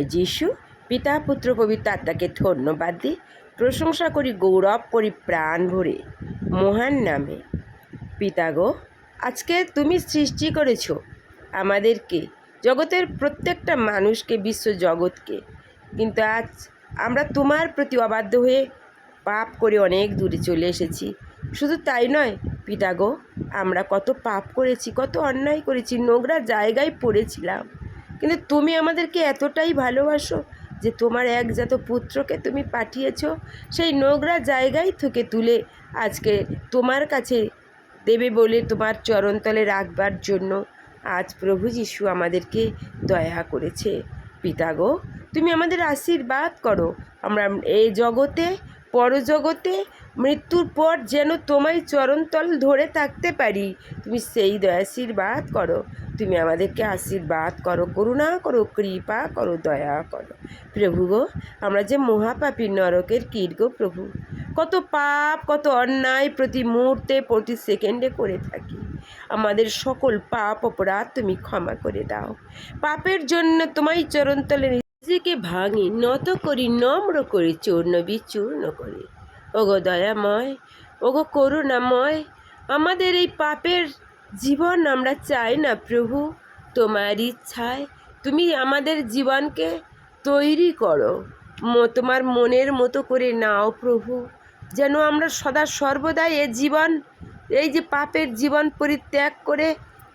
যিশু, পিতা, পুত্র, পবিত্র আত্মাকে ধন্যবাদ দিই, প্রশংসা করি, গৌরব করি, প্রাণ ভরে, মহান নামে। পিতা গো, আজকে তুমি সৃষ্টি করেছ আমাদেরকে, জগতের প্রত্যেকটা মানুষকে, বিশ্ব জগৎকে। কিন্তু আজ আমরা তোমার প্রতি অবাধ্য হয়ে পাপ করে অনেক দূরে চলে এসেছি। শুধু তাই নয়, পিতা গো, আমরা কত পাপ করেছি, কত অন্যায় করেছি, নোংরা জায়গায় পড়েছিলাম। কিন্তু তুমি আমাদেরকে এতটাই ভালোবাসো যে তোমার একজাত পুত্রকে তুমি পাঠিয়েছো, সেই নোংরা জায়গায় থেকে তুলে আজকে তোমার কাছে দেবে বলে তোমার চরণতলে রাখবার জন্য আজ প্রভু যিশু আমাদেরকে দয়া করেছে। পিতা গো, তুমি আমাদের আশীর্বাদ করো। আমরা এই জগতে পরজগতে মৃত্যুর পর যেন তোমায় চরণতল ধরে থাকতে পারি। তুমি সেই দয়াশীর্বাদ করো। তুমি আমাদেরকে আশীর্বাদ করো, করুণা করো, কৃপা করো, দয়া করো। প্রভু গো, আমরা যে মহাপাপী নরকের কীট গো প্রভু, কত পাপ, কত অন্যায় প্রতি মুহূর্তে, প্রতি সেকেন্ডে করে থাকি। আমাদের সকল পাপ, অপরাধ তুমি ক্ষমা করে দাও। পাপের জন্য তোমায় চরণতলে নিজেকে ভাঙি, নত করি, নম্র করি, চূর্ণ বিচূর্ণ করি। ওগো দয়াময়, ওগো করুণাময়, আমাদের এই পাপের জীবন আমরা চাই না প্রভু, তোমার ইচ্ছায় তুমি আমাদের জীবনকে তৈরি করো। তোমার মনের মতো করে নাও প্রভু, যেন আমরা সদা সর্বদাই এ জীবন, এই যে পাপের জীবন পরিত্যাগ করে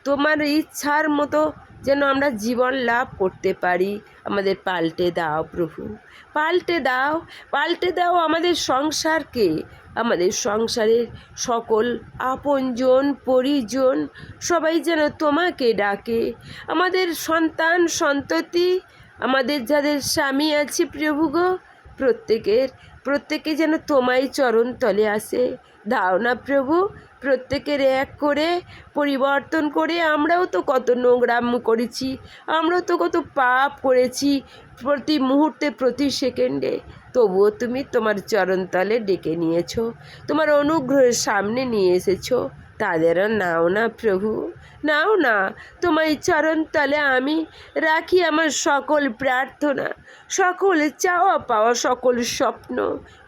তোমার ইচ্ছার মতো যেন আমরা জীবন লাভ করতে পারি। আমাদের পাল্টে দাও প্রভু। পাল্টে দাও। পাল্টে দাও আমাদের সংসারকে। আমাদের সংসারের সকল আপনজন, পরিজন সবাই যেন তোমাকে ডাকে। আমাদের সন্তান, সন্ততি, আমাদের যাদের স্বামী আছে প্রভু গো, প্রত্যেকের প্রত্যেকে যেন তোমায় চরণ তলে আসে। দাও না প্রভু, প্রত্যেকের এক করে পরিবর্তন করে আমরাও তো কত নোংরাম করেছি, আমরাও তো কত পাপ করেছি প্রতি মুহূর্তে, প্রতি সেকেন্ডে। তবুও তুমি তোমার চরণতলে ডেকে নিয়েছো, তোমার অনুগ্রহের সামনে নিয়ে এসেছ। তাদেরও নাও না প্রভু, নাও না। তোমার চরণতলে আমি রাখি আমার সকল প্রার্থনা, সকল চাওয়া পাওয়া সকল স্বপ্ন।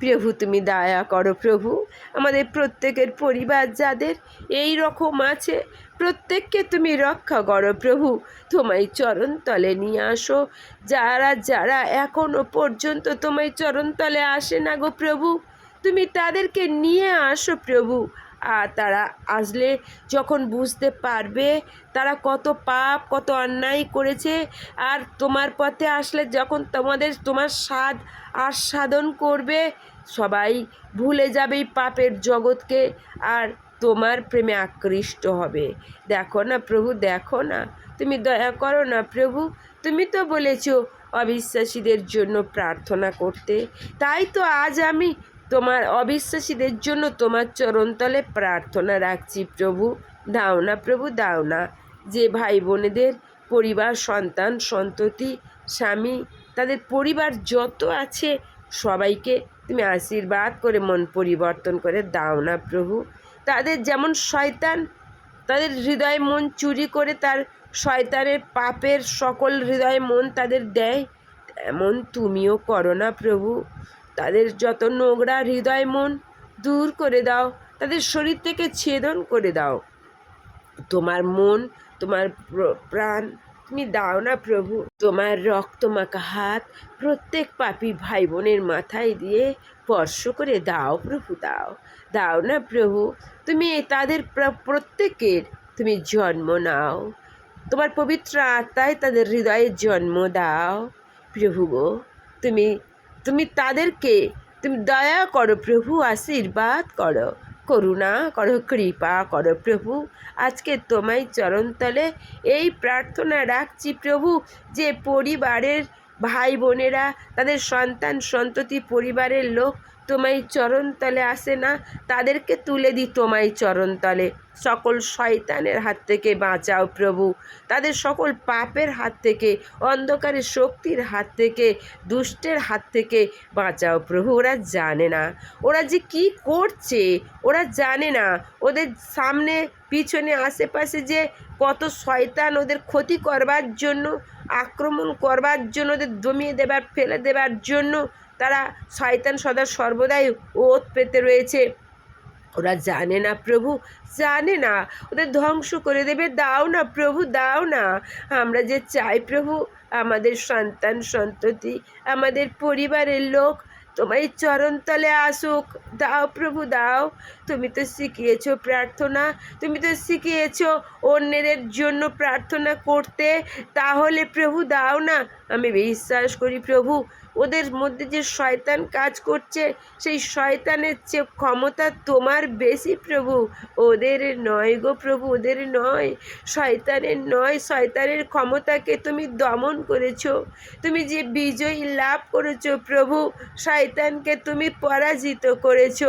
প্রভু, তুমি দয়া করো প্রভু, আমাদের প্রত্যেকের পরিবার যাদের এই রকম আছে, প্রত্যেককে তুমি রক্ষা করো প্রভু। তোমায় চরণতলে নিয়ে আসো, যারা যারা এখনও পর্যন্ত তোমায় চরণতলে আসে না গো প্রভু, তুমি তাদেরকে নিয়ে আসো প্রভু। আর তারা আসলে যখন বুঝতে পারবে, তারা কত পাপ, কত অন্যায় করেছে, আর তোমার পথে আসলে যখন তোমাদের, তোমার স্বাদ আস্বাদন করবে, সবাই ভুলে যাবে পাপের জগৎকে, আর তোমার প্রেমে আকৃষ্ট হবে। দেখো না প্রভু, দেখো না। তুমি দয়া করো না প্রভু। তুমি তো বলেছ অবিশ্বাসীদের জন্য প্রার্থনা করতে। তাই তো আজ আমি তোমার অবিশ্বাসীদের জন্য তোমার চরণতলে প্রার্থনা রাখছি প্রভু। দাও না প্রভু, দাও না। যে ভাই বোনেদের পরিবার, সন্তান, সন্ততি, স্বামী, তাদের পরিবার যত আছে, সবাইকে তুমি আশীর্বাদ করে মন পরিবর্তন করে দাও না প্রভু। তাদের যেমন শয়তান, তাদের হৃদয় মন চুরি করে তার শয়তানের পাপের সকল হৃদয় মন তাদের দেয় এমন তুমিও করো না প্রভু। তাদের যত নোংরা হৃদয় মন দূর করে দাও, তাদের শরীর থেকে ছেদন করে দাও। তোমার মন, তোমার প্র- প্রাণ, তুমি দাও না প্রভু। তোমার রক্তমাখা হাত প্রত্যেক পাপী ভাই বোনের মাথায় দিয়ে স্পর্শ করে দাও প্রভু, দাও। দাও না প্রভু, তুমি তাদের প্র- প্রত্যেকের তুমি জন্ম নাও। তোমার পবিত্র আত্মায় তাদের হৃদয়ে জন্ম দাও। প্রভু গো, তুমি তুমি তাদেরকে, তুমি দয়া করো প্রভু, আশীর্বাদ করো, করুণা করো, কৃপা করো প্রভু। আজকে তোমায় চরণতলে এই প্রার্থনা রাখছি প্রভু যে পরিবারের ভাই বোনেরা তাদের সন্তান, সন্ততি, পরিবারের লোক তোমায় চরণতলে আসে না, তাদেরকে তুলে দিই তোমায় চরণতলে সকল শয়তানের হাত থেকে বাঁচাও প্রভু। তাদের সকল পাপের হাত থেকে, অন্ধকারের শক্তির হাত থেকে, দুষ্টের হাত থেকে বাঁচাও প্রভু। ওরা জানে না। ওরা যে কি করছে, ওরা জানে না। ওদের সামনে, পিছনে, আশেপাশে যে কত শয়তান ওদের ক্ষতি করবার জন্য, আক্রমণ করবার জন্য, ওদের দমিয়ে দেবার, ফেলে দেবার জন্য তারা শয়তান সদা সর্বদাই ওত পেতে রয়েছে। ওরা জানে না প্রভু, জানে না। ওদের ধ্বংস করে দেবে। দাও না প্রভু, দাও না। আমরা যে চাই প্রভু, আমাদের সন্তান, সন্ততি, আমাদের পরিবারের লোক তোমার চরণতলে আসুক। দাও প্রভু, দাও। তুমি তো শিখিয়েছো প্রার্থনা। তুমি তো শিখিয়েছো অন্যের জন্য প্রার্থনা করতে। তাহলে প্রভু, দাও না। আমি বিশ্বাস করি প্রভু ওদের মধ্যে যে শয়তান কাজ করছে, সেই শয়তানের চেয়ে ক্ষমতা তোমার বেশি প্রভু। ওদের নয় গো প্রভু, ওদের নয়। শয়তানের নয়, শয়তানের ক্ষমতাকে তুমি দমন করেছ। তুমি যে বিজয়ী লাভ করেছ প্রভু, শয়তানকে তুমি পরাজিত করেছ।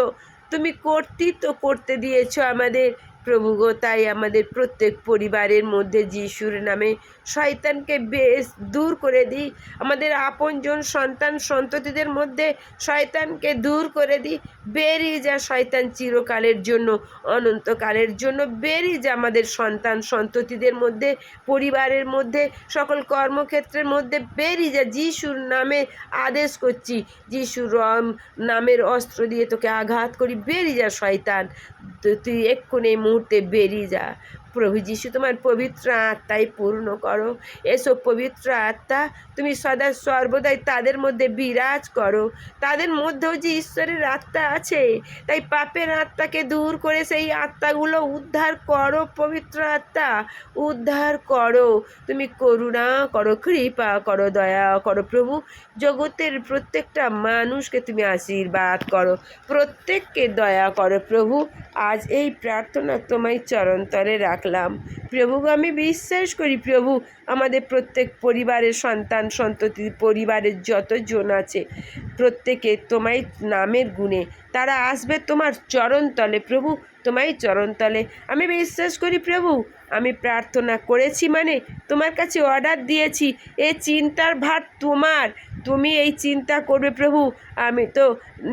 তুমি কর্তৃত্ব করতে দিয়েছ আমাদের। প্রভু গো, তাই আমাদের প্রত্যেক পরিবারের মধ্যে যিশুর নামে শয়তানকে বেশ দূর করে দিই। আমাদের আপনজন সন্তান সন্ততিদের মধ্যে শয়তানকে দূর করে দিই। বেরিয়ে যা শয়তান চিরকালের জন্য, অনন্তকালের জন্য। বেরিয়ে যা আমাদের সন্তান সন্ততিদের মধ্যে, পরিবারের মধ্যে, সকল কর্মক্ষেত্রের মধ্যে। বেরিয়ে যা, যিশুর নামে আদেশ করছি। যিশুর রম, নামের অস্ত্র দিয়ে তোকে আঘাত করি। বেরিয়ে যা, শয়তান। তুই এক্ষুনি এই মুহূর্তে বেরিয়ে যা। প্রভু যিশু তোমার পবিত্র আত্মায় পূর্ণ করো। এসব পবিত্র আত্মা, তুমি সদা সর্বদাই তাদের মধ্যে বিরাজ করো। তাদের মধ্যেও যে ঈশ্বরের আত্মা আছে, তাই পাপের আত্মাকে দূর করে সেই আত্মাগুলো উদ্ধার করো, পবিত্র আত্মা, উদ্ধার করো। তুমি করুণা করো, কৃপা করো, দয়া করো প্রভু। জগতের প্রত্যেকটা মানুষকে তুমি আশীর্বাদ করো, প্রত্যেককে দয়া করো প্রভু। আজ এই প্রার্থনা তোমায় চরণতরে রাখলাম। প্রভু আমি বিশ্বাস করি প্রভু, আমাদের প্রত্যেক পরিবারের সন্তান সন্ততি পরিবারের যতজন আছে, প্রত্যেকে তোমায় নামের গুণে, তারা আসবে তোমার চরণতলে। প্রভু, তোমায় চরণতলে। আমি বিশ্বাস করি প্রভু, আমি প্রার্থনা করেছি মানে তোমার কাছে অর্ডার দিয়েছি এই চিন্তার ভার তোমার। তুমি এই চিন্তা করবে প্রভু, আমি তো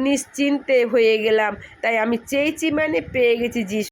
নিশ্চিন্তে হয়ে গেলাম, তাই আমি চেয়েছি মানে পেয়ে গেছি যিশু